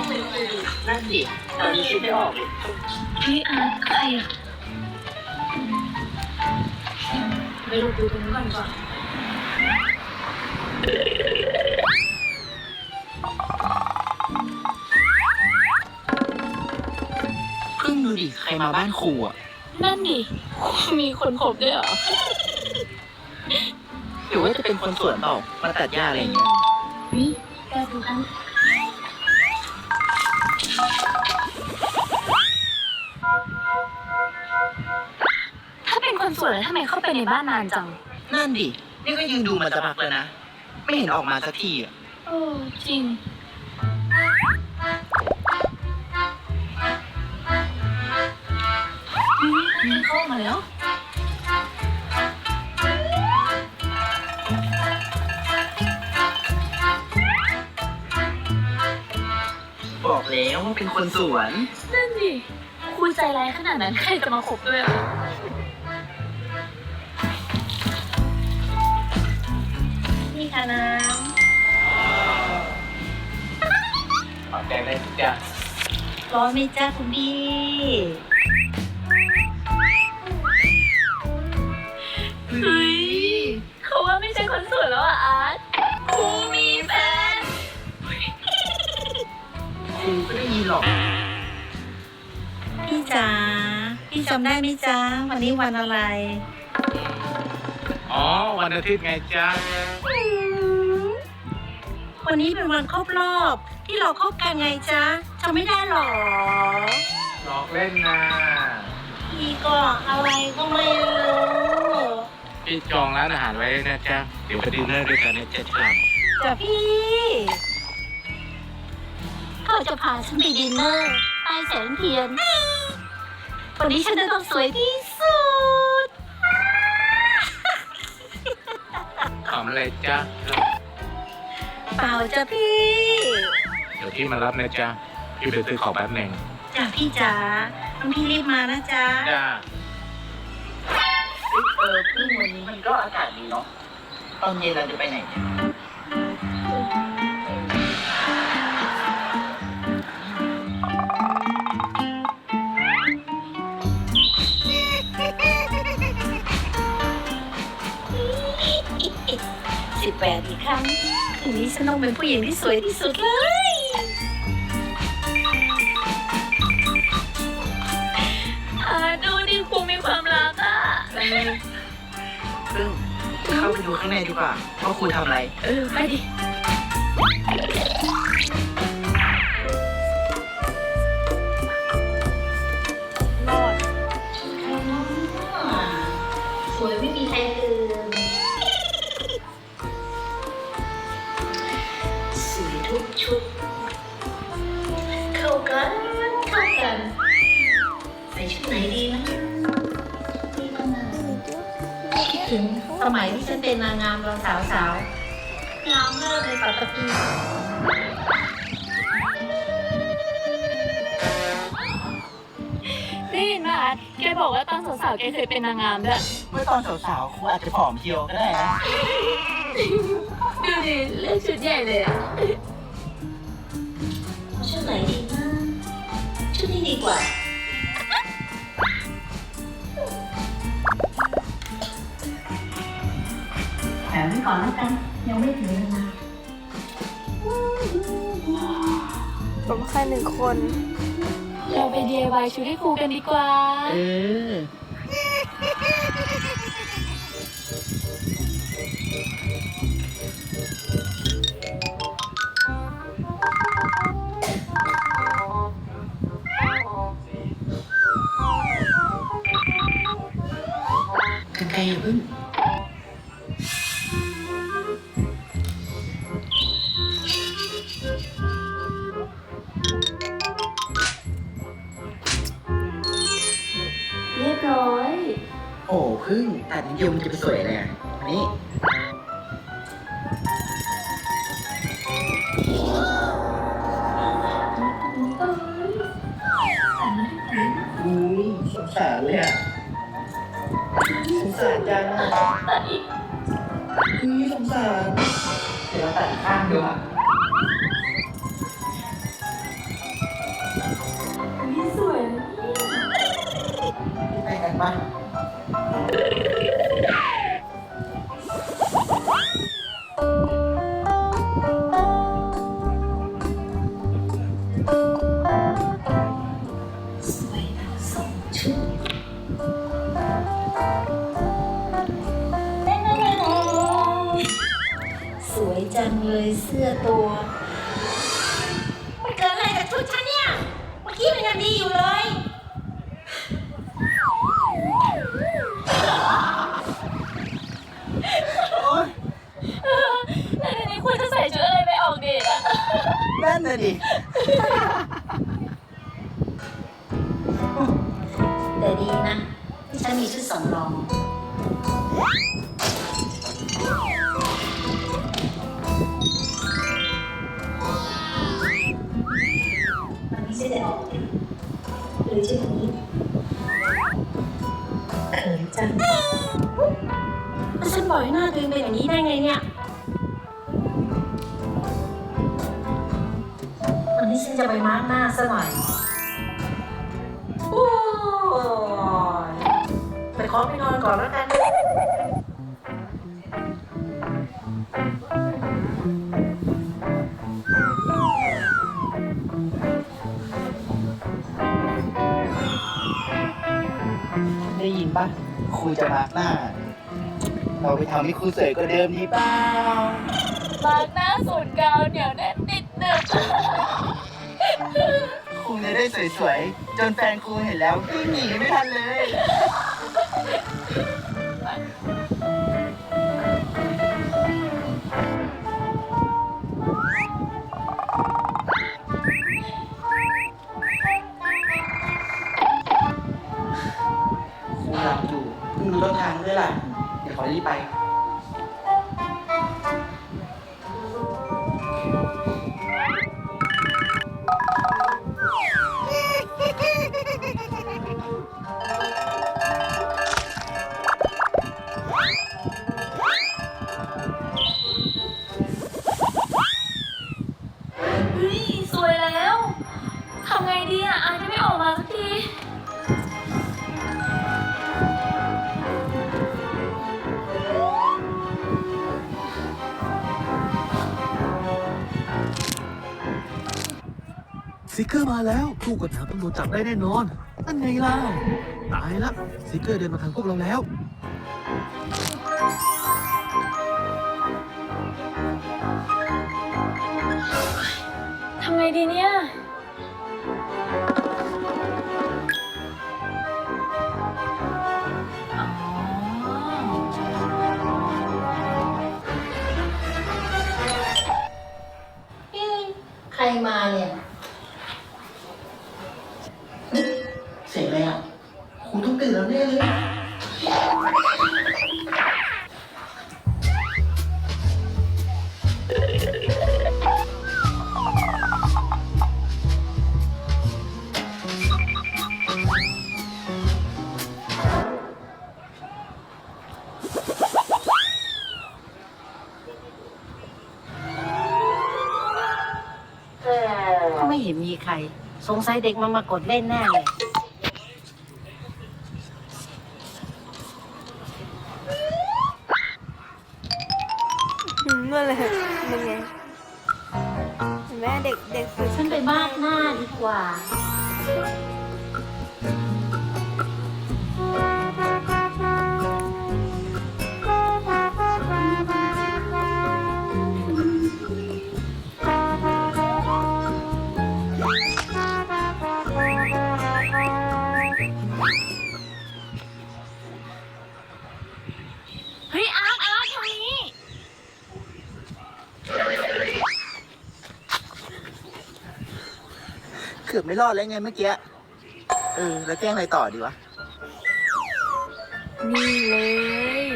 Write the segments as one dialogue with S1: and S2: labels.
S1: งเลยดูดิ
S2: นั่นดิตอนนี้คิดไม่ออกเลย
S1: เฮ้ยอาร์ตใครอะไปดูดูตรงนี้ก่อนก่อน
S2: เพิ่งดูดิใครมาบ้านครูอะ
S1: นั่นดิมีคนคบด้วยเหรอ
S2: หรือว่าจะเป็นคนสวนเปล่ามาตัดหญ้าอะไรอย่างเงี้ย
S1: วิแกดูกัน ถ้าเป็นคนสวยแล้วทำไมเข้าไปในบ้านนานจัง
S2: นั่นดิ นี่ก็ยืนดูมาจะพักแล้วนะ ไม่เห็นออกมาสักทีอะ
S1: โอ้จริง อืมเข้ามาแล้ว
S2: วว่าเป็นคนสวน
S1: นั่นดิคุยใจร้ายขนาดนั้นใครจะมาคบด้วยอะนี่ค่ะน้
S2: ขอบใจได้ทุกอย่าง
S3: ร้อนไหมจ้าคุณพี่ำ
S1: เฮ้ย ครู
S2: ก็ได้ยินหรอก
S3: พี่จ๋าพี่จำได้ไหมจ๊ะวันนี้วันอะไร
S4: อ๋อ วันอาทิตย์ไงจ๊ะ
S3: วันนี้เป็นวันครบรอบ ที่เราคบกันไงจ๊ะจำไม่ได้หรอ
S4: หลอกเล่นนะ
S3: พี่ก็อะไรก็ไม่รู้
S4: พี่จองร้านอาหารไว้นะจ๊ะ เดี๋ยวไปดินเนอร์ด้วยกันนะจ๊ะครับ
S3: จ้ะพี่
S1: เขาจะพาฉันไปดินเนอร์ใต้แสงเทียนวันนี้ฉันจะต้องสวยที่สุด
S4: ขำอะไรจ๊ะ
S3: เปล่าจ้ะพี่
S4: เดี๋ยวพี่มารับนะจ๊ะ พี่ไปซื้อของแป๊บหนึ่ง
S3: จ้ะพี่จ๋าน้องพี่รีบมานะจ๊ะ
S4: จ้า
S2: เออเพิ่งวันนี้มันก็อากาศดีเนาะ ตอนเย็นเราจะไปไหนเนี่ย
S3: ครั้งคืนนี้ฉันต้องเป็นผู้หญิงที่สวยที่สุดเลย
S1: อาดูดิครูมีความรักอะ
S2: ซึ่งเข้าไปดูข้างในดีกว่าว่าครูทำอะไร
S1: เออ ไปดิ
S3: ชุดไหนดีนะคิดถึงสมัยที่ฉันเป็นนางงามเราสาวสาวๆงามเลิศในปัตตภี
S1: ได้ยินไหมอาร์ตแกบอกว่าตอนสาวๆแกเคยเป็นนางงามด้วย
S2: เมื่อตอนสาวๆครูอาจจะผอมเพรียวก็ได้นะ
S1: ดูดิเลือกชุดใหญ่เลยอะ
S3: เอาชุดไหนดีนะชุดนี้ดีกว่า ก่อนแล้วกัน ยังไม่ถึงเวลา
S1: ผมแค่หนึ่งคน เราไป DIY ชุดให้ครูกันดีกว่า
S2: เออ โอ้พึ่งตัดนิดเดียวมันจะไปสวยเลยอะนี่อุ้ยสงสารเลยอะสงสารจังอะอุ้ยสงสารเดี๋ยวเราตัดอีกข้างดีกว่า
S3: เลยเสื้อตัว
S1: มันเกิดอะไรกับชุดฉันเนี่ย เมื่อกี้มันยังดีอยู่เลย
S2: โอ๊ย
S1: แล้วทีนี้ควรจะใส่ชุดอะไรไปออกเดทอะ
S2: นั่นน่ะดิ
S3: แต่ดีนะที่ฉันมีชุดสำรอง
S1: ล้วฉันบอกให้หน้าตัวเองเป็นอย่างนี้ได้ไงเนี่ย
S3: วันนี้ฉันจะไปมาร์กหน้าซะหน่อยโอ้ยไปขอไปนอนก่อนแล้วกัน
S2: ได้ยินปะครูจะมาร์กหน้า เราไปทำให้ครูสวยกว่าเดิมดีเปล่า
S1: บางหน้าสูนย์กาวเหนียวแน่นติดหนึบ
S2: ครูจะได้สวยๆ จนแฟนครูเห็นแล้ววิ่งหนีไม่ทันเลย นี้ไป
S1: มา
S5: แล้วตู้กฎหมางตำรวจจับได้แน่นอนนั่นไงล่ะตายละซิกเกอร์เดินมาทางพวกเราแล้ว
S2: สียงอะไรอะครูต้องตื่นแล้วแน่เลย
S3: ไม่เห็นมีใคร สงสัยเด็กมันมากดเล่นแน่เลย
S6: ไม่
S1: รอ
S2: ดแล้วไงเมื่อกี้ เออ แล้วแกล้งอะไรต่อดีวะ
S6: นี่เลย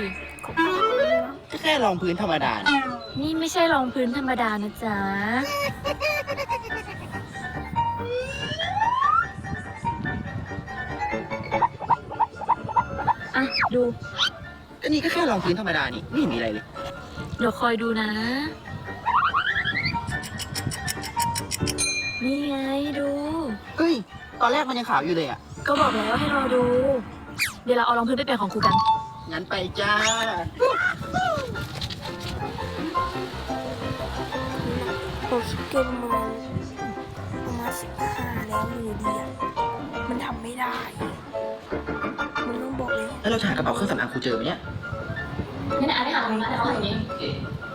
S2: ก็แค่รองพื้นธรรมดานะ
S6: นี่ไม่ใช่รองพื้นธรรมดานะจ๊ะ อะ ดู
S2: ก็นี่ก็แค่รองพื้นธรรมดานี่ไม่เห็นมีอะไรเลย
S6: เดี๋ยวคอยดูนะ นี่ไงดู
S2: เฮ้ย ตอนแรกมันยังขาวอยู่เลยอะ
S6: ก็บอกแล้วให้รอดู
S3: เดี๋ยวเราเอารองพื้นไปเป็นของครูกัน
S2: งั้นไปจ้า
S6: โอคิดเกินประมาณประมาณสิบห้าแล้วอยู่ดีอะมันทำไม่ได้ มันต้องบอกเลย
S2: แล้วเราจะหากระเป๋าเครื่องสำอางครูเจอไหมเนี่ย
S3: งั้นอ่านไม่หาอะไรมาแต่เขาอย่างนี้
S6: ก็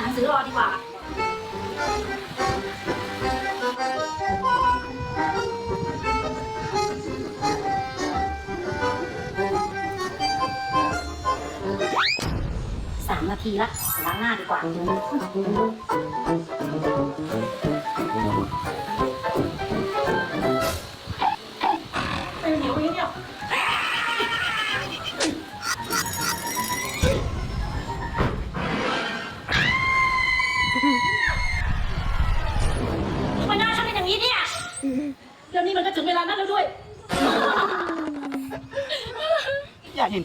S6: านห
S3: นังสือรอดีกว่า สามนาทีละล้างหน้าดีกว่า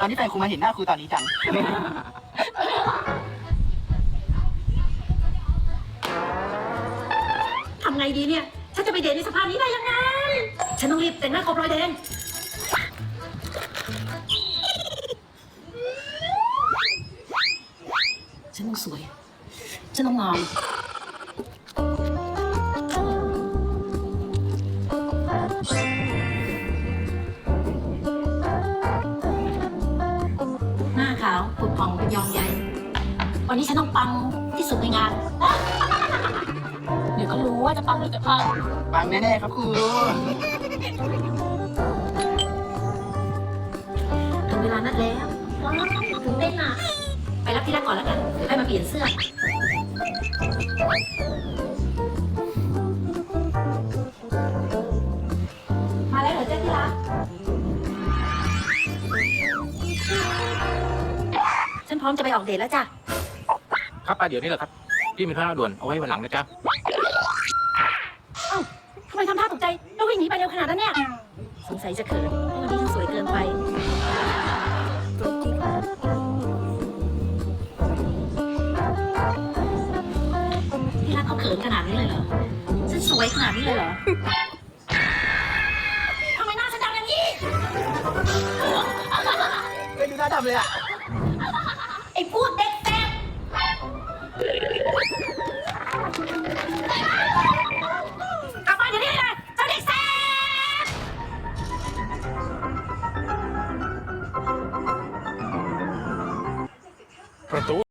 S3: อน
S2: ตอนที่แฟนครูมาเห็นหน้าครูตอนนี้จัง
S3: ทำไงดีเนี่ย ฉันจะไปเดทในสภาพนี้ได้ยังไง ฉันต้องรีบแต่งหน้ากบรอยแดง ฉันต้องสวย ฉันต้องงาม นนี้ฉันต้องปังที่สุดในงาน เดี๋ยวก็รู้ว่าจะปังหรือจะพัง
S2: ปังแน่ๆครับครู
S3: ถึงเวลานัดแล้วว้าวถึงเต้นอะ ไปรับที่แรกก่อนแล้วกันเดี๋ยวให้มาเปลี่ยนเสื้อ มาแล้วเหรอเจ๊ที่รักฉันพร้อมจะไปออกเดทแล้วจ้ะ
S4: ครับไปเดี๋ยวนี้แหละครับ พี่มีธุระด่วนเอาไว้วันหลังนะจ๊ะ
S3: ทำไมทำท่าตกใจแล้ววิ่งหนีไปเร็วขนาดนั้นเนี่ย สงสัยจะเขินวันนี้ฉันสวยเกินไป
S6: ตัวจริง
S3: ที่รักเขาเขินขนาดนี้เลยเหรอ ฉันสวยขนาดนี้เลยเหรอ ทำไมหน้าฉันดำอย่างนี้
S2: ไม่ดูหน้าดำเลยอะ